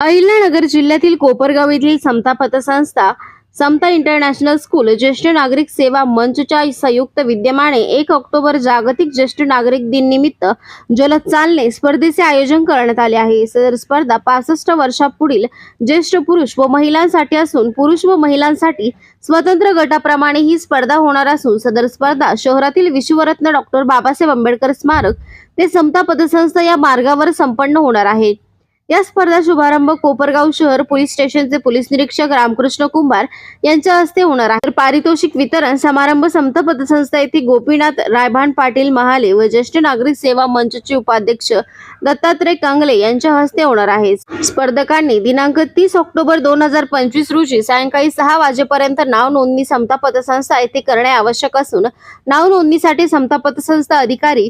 अहिल्यानगर जिल्ह्यातील कोपरगाव येथील समता पतसंस्था समता इंटरनॅशनल स्कूल ज्येष्ठ नागरिक सेवा मंचच्या संयुक्त विद्यमाने एक ऑक्टोबर जागतिक ज्येष्ठ नागरिक दिन निमित्त जलद चालणे स्पर्धेचे आयोजन करण्यात आले आहे. सदर स्पर्धा पासष्ट वर्षापुढील ज्येष्ठ पुरुष व महिलांसाठी असून पुरुष व महिलांसाठी स्वतंत्र गटाप्रमाणे ही स्पर्धा होणार असून सदर स्पर्धा शहरातील विश्वरत्न डॉक्टर बाबासाहेब आंबेडकर स्मारक ते समता पतसंस्था या मार्गावर संपन्न होणार आहे. या स्पर्धा शुभारंभ कोपरगाव शहर पोलीस स्टेशनचे पोलीस निरीक्षक रामकृष्ण कुंभार यांच्या हस्ते होणार आहे. तर पारितोषिक वितरण समारंभ समता पतसंस्था येथे गोपीनाथ रायभान पाटील महाले व ज्येष्ठ नागरिक सेवा मंचचे उपाध्यक्ष दत्तात्रय कांगले यांच्या हस्ते होणार आहे. स्पर्धकांनी दिनांक तीस ऑक्टोबर दोन हजार पंचवीस रोजी सायंकाळी सहा वाजेपर्यंत नाव नोंदणी समता पतसंस्था येथे करणे आवश्यक असून नाव नोंदणीसाठी समता पतसंस्था अधिकारी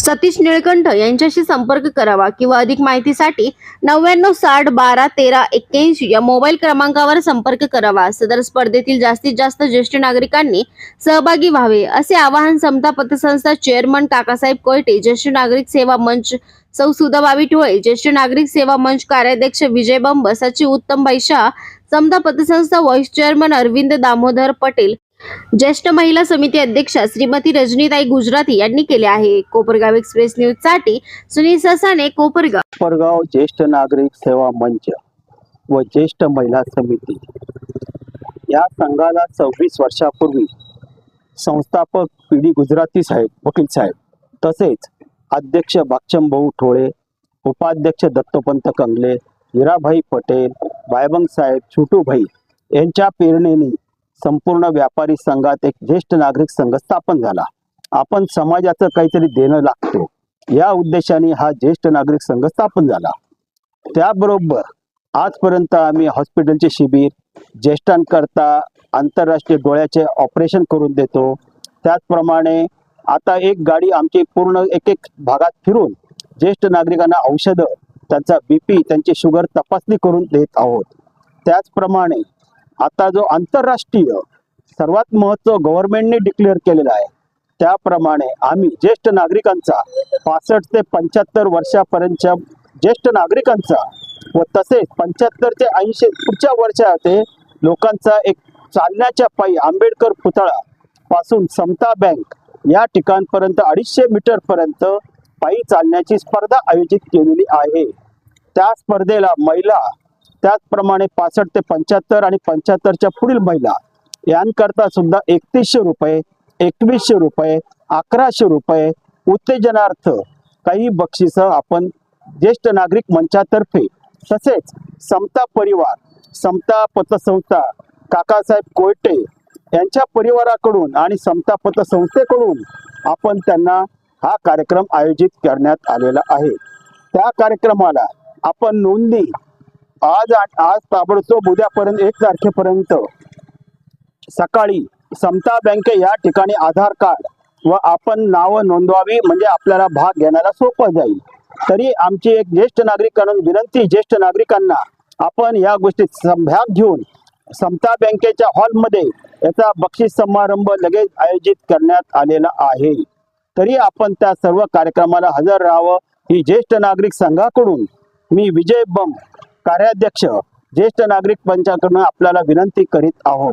सतीश निळकंठ यांच्याशी संपर्क करावा किंवा अधिक माहितीसाठी नव्याण्णव साठ बारा तेरा एक्क्याऐंशी या मोबाईल क्रमांकावर संपर्क करावा. सदर स्पर्धेतील जास्तीत जास्त ज्येष्ठ नागरिकांनी सहभागी व्हावे असे आवाहन समता पतसंस्था चेअरमन काकासाहेब कोयटे ज्येष्ठ नागरिक सेवा मंच सौ सुधाबाई टोळे ज्येष्ठ नागरिक सेवा मंच कार्याध्यक्ष विजय बंब सचिव उत्तमबाई शाह समता पतसंस्था व्हाईस चेअरमन अरविंद दामोदर पटेल ज्येष्ठ महिला समिती अध्यक्षा श्रीमती रजनीताई गुजराती यांनी केले आहे. कोपरगाव एक्सप्रेस न्यूजसाठी सुनील ससाने कोपरगाव. कोपरगाव ज्येष्ठ नागरिक सेवा मंच व ज्येष्ठ महिला समिती. या संघाला सव्वीस वर्षापूर्वी संस्थापक पी डी गुजराती साहेब वकील साहेब तसेच अध्यक्ष भाक्षम भाऊ ठोळे उपाध्यक्ष दत्तोपंत कंगले हिराभाई पटेल बायबंग साहेब छोटूभाई यांच्या प्रेरणेने संपूर्ण व्यापारी संघात एक ज्येष्ठ नागरिक संघ स्थापन झाला. आपण समाजाचं काहीतरी देणं लागतो. या उद्देशाने हा ज्येष्ठ नागरिक संघ स्थापन झाला. त्याबरोबर आजपर्यंत आम्ही हॉस्पिटलचे शिबिर ज्येष्ठांकरता आंतरराष्ट्रीय डोळ्याचे ऑपरेशन करून देतो. त्याचप्रमाणे आता एक गाडी आमची पूर्ण एक एक भागात फिरून ज्येष्ठ नागरिकांना औषधं त्यांचा बीपी त्यांची शुगर तपासणी करून देत आहोत. त्याचप्रमाणे आता जो आंतरराष्ट्रीय सर्वात महत्त्व गव्हर्नमेंटने डिक्लेअर केलेला आहे त्याप्रमाणे आम्ही ज्येष्ठ नागरिकांचा पासष्ट ते पंच्याहत्तर वर्षापर्यंतच्या ज्येष्ठ नागरिकांचा व तसेच पंच्याहत्तर ते ऐंशी पुढच्या वर्षाचे लोकांचा एक चालण्याच्या पायी आंबेडकर पुतळा पासून समता बँक या ठिकाणपर्यंत अडीचशे मीटर पर्यंत पायी चालण्याची स्पर्धा आयोजित केलेली आहे. त्या स्पर्धेला महिला त्याचप्रमाणे पासष्ट ते पंच्याहत्तर आणि पंच्याहत्तरच्या पुढील महिला यांकरता सुद्धा एकतीसशे रुपये एकवीसशे रुपये अकराशे रुपये उत्तेजनार्थ काही बक्षिस आपण ज्येष्ठ नागरिक मंचातर्फे तसेच समता परिवार समता पतसंस्था काकासाहेब कोयटे यांच्या परिवाराकडून आणि समता पतसंस्थेकडून आपण त्यांना हा कार्यक्रम आयोजित करण्यात आलेला आहे. त्या कार्यक्रमाला आपण नोंदणी आज आज ताबडतोब उद्यापर्यंत एक तारखेपर्यंत सकाळी समता बँके या ठिकाणी आधार कार्ड व आपण नावं नोंदवावी म्हणजे आपल्याला भाग घेण्याला सोपं जाईल. तरी आमची एक ज्येष्ठ नागरिकांना विनंती ज्येष्ठ नागरिकांना आपण या गोष्टीत सम- भाग घेऊन समता बँकेच्या हॉलमध्ये याचा बक्षीस समारंभ लगेच आयोजित करण्यात आलेला आहे. तरी आपण त्या सर्व कार्यक्रमाला हजर राहावं ही ज्येष्ठ नागरिक संघाकडून मी विजय बम कार्याध्यक्ष ज्येष्ठ नागरिक पंचाकडून आपल्याला विनंती करीत आहोत.